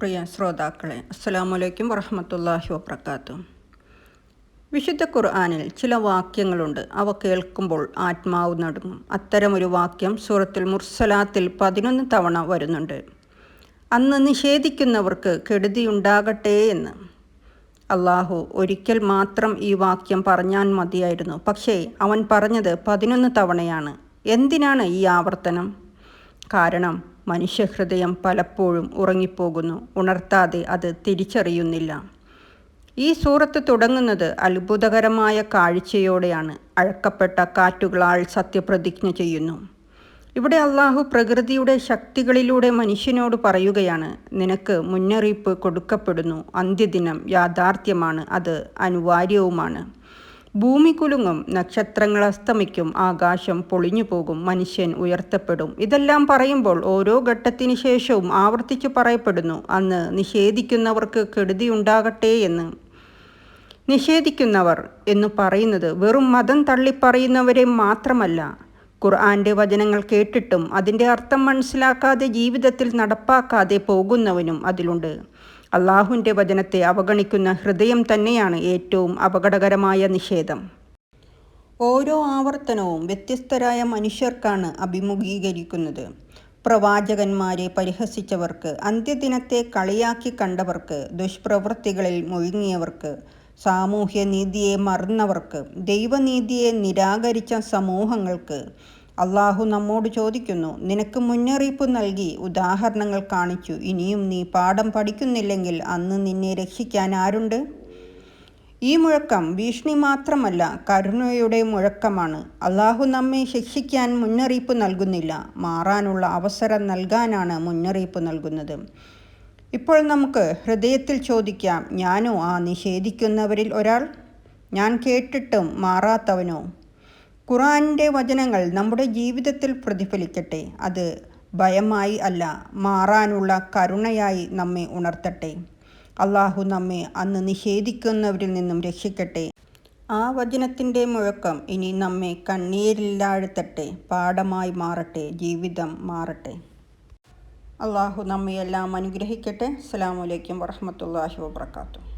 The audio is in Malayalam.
പ്രിയ ശ്രോതാക്കളെ അസ്സലാമലൈക്കും വറഹമത്തല്ലാഹി വബർക്കാത്തു വിശുദ്ധ ഖുർആാനിൽ ചില വാക്യങ്ങളുണ്ട്. അവ കേൾക്കുമ്പോൾ ആത്മാവ് നടുങ്ങും. അത്തരമൊരു വാക്യം സൂറത്തിൽ മുർസലാത്തിൽ പതിനൊന്ന് തവണ വരുന്നുണ്ട്. അന്ന് നിഷേധിക്കുന്നവർക്ക് കെടുതിയുണ്ടാകട്ടെ എന്ന്. അള്ളാഹു ഒരിക്കൽ മാത്രം ഈ വാക്യം പറഞ്ഞാൽ മതിയായിരുന്നു. പക്ഷേ അവൻ പറഞ്ഞത് പതിനൊന്ന് തവണയാണ്. എന്തിനാണ് ഈ ആവർത്തനം? കാരണം മനുഷ്യഹൃദയം പലപ്പോഴും ഉറങ്ങിപ്പോകുന്നു. ഉണർത്താതെ അത് തിരിച്ചറിയുന്നില്ല. ഈ സൂറത്ത് തുടങ്ങുന്നത് അത്ഭുതകരമായ കാഴ്ചയോടെയാണ്. അഴക്കപ്പെട്ട കാറ്റുകളാൽ സത്യപ്രതിജ്ഞ ചെയ്യുന്നു. ഇവിടെ അള്ളാഹു പ്രകൃതിയുടെ ശക്തികളിലൂടെ മനുഷ്യനോട് പറയുകയാണ് നിനക്ക് മുന്നറിയിപ്പ് കൊടുക്കപ്പെടുന്നു. അന്ത്യദിനം യാഥാർത്ഥ്യമാണ്. അത് അനിവാര്യവുമാണ്. ഭൂമി കുലുങ്ങും നക്ഷത്രങ്ങൾ അസ്തമിക്കും ആകാശം പൊളിഞ്ഞു പോകും മനുഷ്യൻ ഉയർത്തപ്പെടും. ഇതെല്ലാം പറയുമ്പോൾ ഓരോ ഘട്ടത്തിന് ശേഷവും ആവർത്തിച്ചു പറയപ്പെടുന്നു. അന്ന് നിഷേധിക്കുന്നവർക്ക് കെടുതിയുണ്ടാകട്ടെ എന്ന്. നിഷേധിക്കുന്നവർ എന്ന് പറയുന്നത് വെറും മതം തള്ളിപ്പറയുന്നവരെ മാത്രമല്ല. ഖുർആന്റെ വചനങ്ങൾ കേട്ടിട്ടും അതിന്റെ അർത്ഥം മനസ്സിലാക്കാതെ ജീവിതത്തിൽ നടപ്പാക്കാതെ പോകുന്നവനും അതിലുണ്ട്. അള്ളാഹുവിന്റെ വചനത്തെ അവഗണിക്കുന്ന ഹൃദയം തന്നെയാണ് ഏറ്റവും അപകടകരമായ നിഷേധം. ഓരോ ആവർത്തനവും വ്യത്യസ്തരായ മനുഷ്യർക്കാണ് അഭിമുഖീകരിക്കുന്നത്. പ്രവാചകന്മാരെ പരിഹസിച്ചവർക്ക് അന്ത്യദിനത്തെ കളിയാക്കി കണ്ടവർക്ക് ദുഷ്പ്രവൃത്തികളിൽ മുഴുങ്ങിയവർക്ക് സാമൂഹ്യ നീതിയെ മറന്നവർക്ക് ദൈവനീതിയെ നിരാകരിച്ച സമൂഹങ്ങൾക്ക് അള്ളാഹു നമ്മോട് ചോദിക്കുന്നു നിനക്ക് മുന്നറിയിപ്പ് നൽകി ഉദാഹരണങ്ങൾ കാണിച്ചു. ഇനിയും നീ പാഠം പഠിക്കുന്നില്ലെങ്കിൽ അന്ന് നിന്നെ രക്ഷിക്കാൻ ആരുണ്ട്? ഈ മുഴക്കം ഭീഷണി മാത്രമല്ല കരുണയുടെ മുഴക്കമാണ്. അള്ളാഹു നമ്മെ ശിക്ഷിക്കാൻ മുന്നറിയിപ്പ് നൽകുന്നില്ല. മാറാനുള്ള അവസരം നൽകാനാണ് മുന്നറിയിപ്പ് നൽകുന്നത്. ഇപ്പോൾ നമുക്ക് ഹൃദയത്തിൽ ചോദിക്കാം ഞാനോ ആ നിഷേധിക്കുന്നവരിൽ ഒരാൾ? ഞാൻ കേട്ടിട്ടും മാറാത്തവനോ? ഖുറാന്റെ വചനങ്ങൾ നമ്മുടെ ജീവിതത്തിൽ പ്രതിഫലിക്കട്ടെ. അത് ഭയമായി അല്ല മാറാനുള്ള കരുണയായി നമ്മെ ഉണർത്തട്ടെ. അള്ളാഹു നമ്മെ അന്ന് നിഷേധിക്കുന്നവരിൽ നിന്നും രക്ഷിക്കട്ടെ. ആ വചനത്തിന്റെ മുഴക്കം ഇനി നമ്മെ കണ്ണീരില്ലാഴ്ത്തട്ടെ. പാഠമായി മാറട്ടെ ജീവിതം മാറട്ടെ. അള്ളാഹു നമ്മയെല്ലാം അനുഗ്രഹിക്കട്ടെ. അസ്സാം വലൈക്കും വറഹമത്തല്ലാഹി വാബർക്കാത്തു